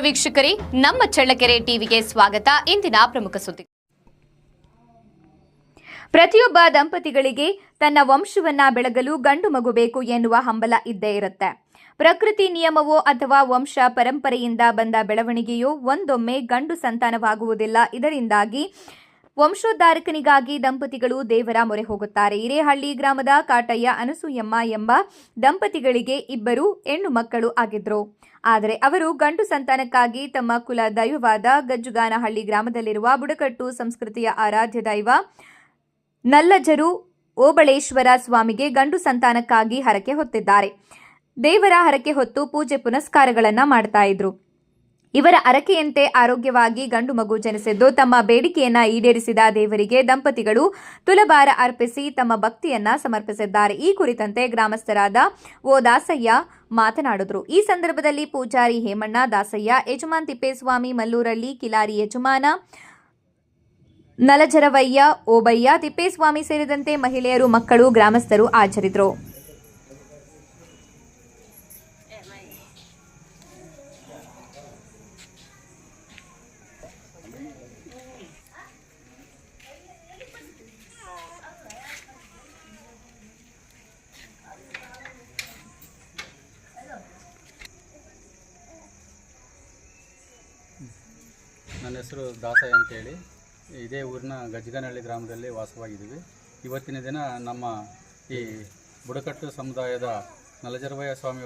ವೀಕ್ಷಕರೇ, ನಮ್ಮ ಚಳ್ಳಕೆರೆ ಟಿವಿಗೆ ಸ್ವಾಗತ. ಇಂದಿನ ಪ್ರಮುಖ ಸುದ್ದಿ. ಪ್ರತಿಯೊಬ್ಬ ದಂಪತಿಗಳಿಗೆ ತನ್ನ ವಂಶವನ್ನ ಬೆಳಗಲು ಗಂಡು ಮಗು ಬೇಕು ಎನ್ನುವ ಹಂಬಲ ಇದ್ದೇ ಇರುತ್ತೆ. ಪ್ರಕೃತಿ ನಿಯಮವೋ ಅಥವಾ ವಂಶ ಪರಂಪರೆಯಿಂದ ಬಂದ ಬೆಳವಣಿಗೆಯೋ ಒಂದೊಮ್ಮೆ ಗಂಡು ಸಂತಾನವಾಗುವುದಿಲ್ಲ. ಇದರಿಂದಾಗಿ ವಂಶೋದ್ಧಾರಕನಿಗಾಗಿ ದಂಪತಿಗಳು ದೇವರ ಮೊರೆ ಹೋಗುತ್ತಾರೆ. ಹಿರೇಹಳ್ಳಿ ಗ್ರಾಮದ ಕಾಟಯ್ಯ ಅನಸೂಯಮ್ಮ ಎಂಬ ದಂಪತಿಗಳಿಗೆ ಇಬ್ಬರು ಹೆಣ್ಣು ಮಕ್ಕಳು ಆಗಿದ್ರು. ಆದರೆ ಅವರು ಗಂಡು ಸಂತಾನಕ್ಕಾಗಿ ತಮ್ಮ ಕುಲ ದೈವವಾದ ಗಜ್ಜುಗಾನಹಳ್ಳಿ ಗ್ರಾಮದಲ್ಲಿರುವ ಬುಡಕಟ್ಟು ಸಂಸ್ಕೃತಿಯ ಆರಾಧ್ಯ ದೈವ ನಲ್ಲಜರು ಓಬಳೇಶ್ವರ ಸ್ವಾಮಿಗೆ ಗಂಡು ಸಂತಾನಕ್ಕಾಗಿ ಹರಕೆ ಹೊತ್ತಿದ್ದಾರೆ. ದೇವರ ಹರಕೆ ಹೊತ್ತು ಪೂಜೆ ಪುನಸ್ಕಾರಗಳನ್ನು ಮಾಡ್ತಾ ಇದ್ರು. ಇವರ ಅರಕೆಯಂತೆ ಆರೋಗ್ಯವಾಗಿ ಗಂಡು ಮಗು ಜನಿಸಿದ್ದು ತಮ್ಮ ಬೇಡಿಕೆಯನ್ನ ಈಡೇರಿಸಿದ ದೇವರಿಗೆ ದಂಪತಿಗಳು ತುಲಭಾರ ಅರ್ಪಿಸಿ ತಮ್ಮ ಭಕ್ತಿಯನ್ನ ಸಮರ್ಪಿಸಿದ್ದಾರೆ. ಈ ಕುರಿತಂತೆ ಗ್ರಾಮಸ್ಥರಾದ ಓ ದಾಸಯ್ಯ ಮಾತನಾಡಿದ್ರು. ಈ ಸಂದರ್ಭದಲ್ಲಿ ಪೂಜಾರಿ ಹೇಮಣ್ಣ, ದಾಸಯ್ಯ, ಯಜಮಾನ್ ತಿಪ್ಪೇಸ್ವಾಮಿ ಮಲ್ಲೂರಳ್ಳಿ ಕಿಲಾರಿ ಯಜಮಾನ ನಲಜರವಯ್ಯ, ಓಬಯ್ಯ, ತಿಪ್ಪೇಸ್ವಾಮಿ ಸೇರಿದಂತೆ ಮಹಿಳೆಯರು, ಮಕ್ಕಳು, ಗ್ರಾಮಸ್ಥರು ಹಾಜರಿದ್ದರು ನನ್ನ ಹೆಸರು ದಾಸಯ್ಯ ಅಂತೇಳಿ. ಇದೇ ಊರಿನ ಗಜ್ಗನಹಳ್ಳಿ ಗ್ರಾಮದಲ್ಲಿ ವಾಸವಾಗಿದ್ದೀವಿ. ಇವತ್ತಿನ ದಿನ ನಮ್ಮ ಈ ಬುಡಕಟ್ಟು ಸಮುದಾಯದ ನಲಜರವಯ್ಯ ಸ್ವಾಮಿ